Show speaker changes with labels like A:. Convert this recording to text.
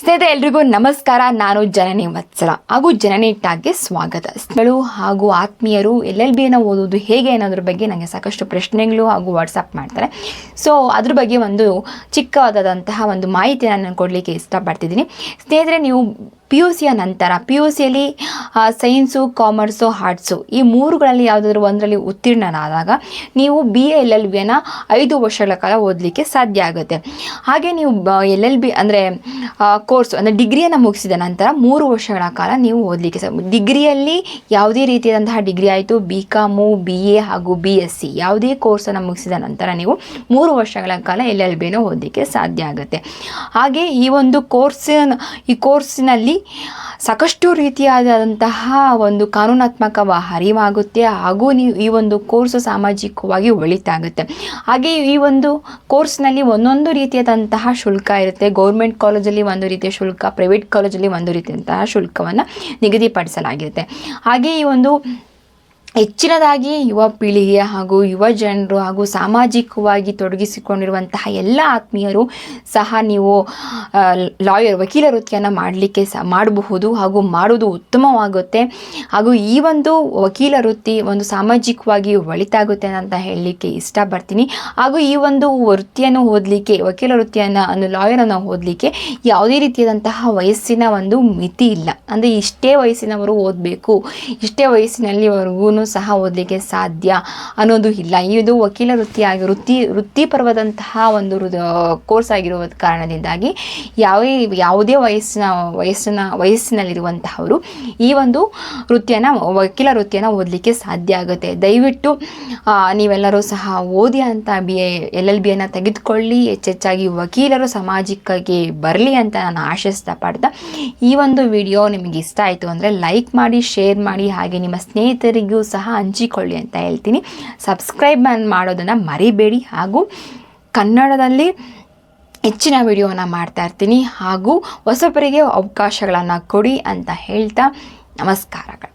A: ಸ್ನೇಹಿತರೆ, ಎಲ್ರಿಗೂ ನಮಸ್ಕಾರ. ನಾನು ಜನನಿ ವತ್ಸಲ. ಹಾಗೂ ಜನನಿ ಟಾಗ್ಗೆ ಸ್ವಾಗತ. ಸ್ಥಳು ಹಾಗೂ ಆತ್ಮೀಯರು, ಎಲ್ ಎಲ್ ಬಿಯನ್ನು ಓದೋದು ಹೇಗೆ ಅನ್ನೋದ್ರ ಬಗ್ಗೆ ನನಗೆ ಸಾಕಷ್ಟು ಪ್ರಶ್ನೆಗಳು ಹಾಗೂ ವಾಟ್ಸಪ್ ಮಾಡ್ತಾರೆ. ಸೊ ಅದ್ರ ಬಗ್ಗೆ ಒಂದು ಚಿಕ್ಕವಾದಂತಹ ಒಂದು ಮಾಹಿತಿಯನ್ನು ನಾನು ಕೊಡಲಿಕ್ಕೆ ಇಷ್ಟಪಡ್ತಿದ್ದೀನಿ. ಸ್ನೇಹಿತರೆ, ನೀವು ಪಿ ಯು ಸಿಯ ನಂತರ ಪಿ ಯು ಸಿಯಲ್ಲಿ ಸೈನ್ಸು ಕಾಮರ್ಸು ಆರ್ಟ್ಸು ಈ ಮೂರುಗಳಲ್ಲಿ ಯಾವುದಾದ್ರೂ ಒಂದರಲ್ಲಿ ಉತ್ತೀರ್ಣನಾದಾಗ ನೀವು ಬಿ ಎ ಎಲ್ ಎಲ್ ಬಿಯನ್ನು ಐದು ವರ್ಷಗಳ ಕಾಲ ಓದಲಿಕ್ಕೆ ಸಾಧ್ಯ ಆಗುತ್ತೆ. ಹಾಗೆ ನೀವು ಎಲ್ ಎಲ್ ಬಿ ಅಂದರೆ ಕೋರ್ಸ್ ಅಂದರೆ ಡಿಗ್ರಿಯನ್ನು ಮುಗಿಸಿದ ನಂತರ ಮೂರು ವರ್ಷಗಳ ಕಾಲ ನೀವು ಓದಲಿಕ್ಕೆ ಸಾಧ್ಯ ಡಿಗ್ರಿಯಲ್ಲಿ ಯಾವುದೇ ರೀತಿಯಾದಂತಹ ಡಿಗ್ರಿ ಆಯಿತು ಬಿ ಕಾಮು ಬಿ ಎ ಹಾಗೂ ಬಿ ಎಸ್ ಸಿ ಯಾವುದೇ ಕೋರ್ಸನ್ನು ಮುಗಿಸಿದ ನಂತರ ನೀವು ಮೂರು ವರ್ಷಗಳ ಕಾಲ ಎಲ್ ಎಲ್ ಬಿನ ಓದಲಿಕ್ಕೆ ಸಾಧ್ಯ ಆಗುತ್ತೆ. ಹಾಗೆ ಈ ಒಂದು ಕೋರ್ಸ್ ಈ ಕೋರ್ಸಿನಲ್ಲಿ ಸಾಕಷ್ಟು ರೀತಿಯಾದಂತಹ ಒಂದು ಕಾನೂನಾತ್ಮಕ ಅರಿವಾಗುತ್ತೆ ಹಾಗೂ ನೀವು ಈ ಒಂದು ಕೋರ್ಸ್ ಸಾಮಾಜಿಕವಾಗಿ ಒಳಿತಾಗುತ್ತೆ. ಹಾಗೆ ಈ ಒಂದು ಕೋರ್ಸ್ನಲ್ಲಿ ಒಂದೊಂದು ರೀತಿಯಾದಂತಹ ಶುಲ್ಕ ಇರುತ್ತೆ. ಗೌರ್ಮೆಂಟ್ ಕಾಲೇಜಲ್ಲಿ ಒಂದು ರೀತಿಯ ಶುಲ್ಕ, ಪ್ರೈವೇಟ್ ಕಾಲೇಜಲ್ಲಿ ಒಂದು ರೀತಿಯಂತಹ ಶುಲ್ಕವನ್ನು ನಿಗದಿಪಡಿಸಲಾಗಿರುತ್ತೆ. ಹಾಗೆ ಈ ಒಂದು ಹೆಚ್ಚಿನದಾಗಿ ಯುವ ಪೀಳಿಗೆ ಹಾಗೂ ಯುವ ಜನರು ಹಾಗೂ ಸಾಮಾಜಿಕವಾಗಿ ತೊಡಗಿಸಿಕೊಂಡಿರುವಂತಹ ಎಲ್ಲ ಆತ್ಮೀಯರು ಸಹ ನೀವು ಲಾಯರ್, ವಕೀಲ ವೃತ್ತಿಯನ್ನು ಮಾಡಲಿಕ್ಕೆ ಸಹ ಮಾಡಬಹುದು ಹಾಗೂ ಮಾಡೋದು ಉತ್ತಮವಾಗುತ್ತೆ. ಹಾಗೂ ಈ ಒಂದು ವಕೀಲ ವೃತ್ತಿ ಒಂದು ಸಾಮಾಜಿಕವಾಗಿ ಒಳಿತಾಗುತ್ತೆ ಅಂತ ಹೇಳಲಿಕ್ಕೆ ಇಷ್ಟಪಡ್ತೀನಿ. ಹಾಗೂ ಈ ಒಂದು ವೃತ್ತಿಯನ್ನು ಓದಲಿಕ್ಕೆ, ವಕೀಲ ವೃತ್ತಿಯನ್ನು ಒಂದು ಲಾಯರನ್ನು ಓದಲಿಕ್ಕೆ ಯಾವುದೇ ರೀತಿಯಾದಂತಹ ವಯಸ್ಸಿನ ಒಂದು ಮಿತಿ ಇಲ್ಲ. ಅಂದರೆ ಇಷ್ಟೇ ವಯಸ್ಸಿನವರು ಓದಬೇಕು, ಇಷ್ಟೇ ವಯಸ್ಸಿನಲ್ಲಿ ವಯಸ್ಸಿನಲ್ಲಿವರೆಗೂ ಸಹ ಓದಲಿಕ್ಕೆ ಸಾಧ್ಯ ಅನ್ನೋದು ಇಲ್ಲ. ಇದು ವಕೀಲ ವೃತ್ತಿಯಾಗಿ ವೃತ್ತಿ ವೃತ್ತಿಪರವಾದಂತಹ ಒಂದು ಕೋರ್ಸ್ ಆಗಿರುವ ಕಾರಣದಿಂದಾಗಿ ಯಾವ, ಯಾವುದೇ ವಯಸ್ಸಿನ ವಯಸ್ಸಿನ, ವಯಸ್ಸಿನಲ್ಲಿರುವಂತಹವರು ಈ ಒಂದು ವೃತ್ತಿಯನ್ನು, ವಕೀಲ ವೃತ್ತಿಯನ್ನು ಓದಲಿಕ್ಕೆ ಸಾಧ್ಯ ಆಗುತ್ತೆ. ದಯವಿಟ್ಟು ನೀವೆಲ್ಲರೂ ಸಹ ಓದಿ ಅಂತ ಬಿ ಎ, ಎಲ್ ಎಲ್ ಬಿಯನ್ನು ತೆಗೆದುಕೊಳ್ಳಿ. ಹೆಚ್ಚೆಚ್ಚಾಗಿ ವಕೀಲರು ಸಮಾಜಕ್ಕಾಗಿ ಬರಲಿ ಅಂತ ನಾನು ಆಶಿಸ್ತಾ ಪಡ್ತಾ ಈ ಒಂದು ವಿಡಿಯೋ ನಿಮಗೆ ಇಷ್ಟ ಆಯಿತು ಅಂದರೆ ಲೈಕ್ ಮಾಡಿ, ಶೇರ್ ಮಾಡಿ, ಹಾಗೆ ನಿಮ್ಮ ಸ್ನೇಹಿತರಿಗೂ ಸಹ ಹಂಚಿಕೊಳ್ಳಿ ಅಂತ ಹೇಳ್ತೀನಿ. ಸಬ್ಸ್ಕ್ರೈಬ್ ಮಾಡೋದನ್ನು ಮರಿಬೇಡಿ. ಹಾಗೂ ಕನ್ನಡದಲ್ಲಿ ಹೆಚ್ಚಿನ ವಿಡಿಯೋನ ಮಾಡ್ತಾ ಇರ್ತೀನಿ. ಹಾಗೂ ಹೊಸಬರಿಗೆ ಅವಕಾಶಗಳನ್ನು ಕೊಡಿ ಅಂತ ಹೇಳ್ತಾ ನಮಸ್ಕಾರಗಳು.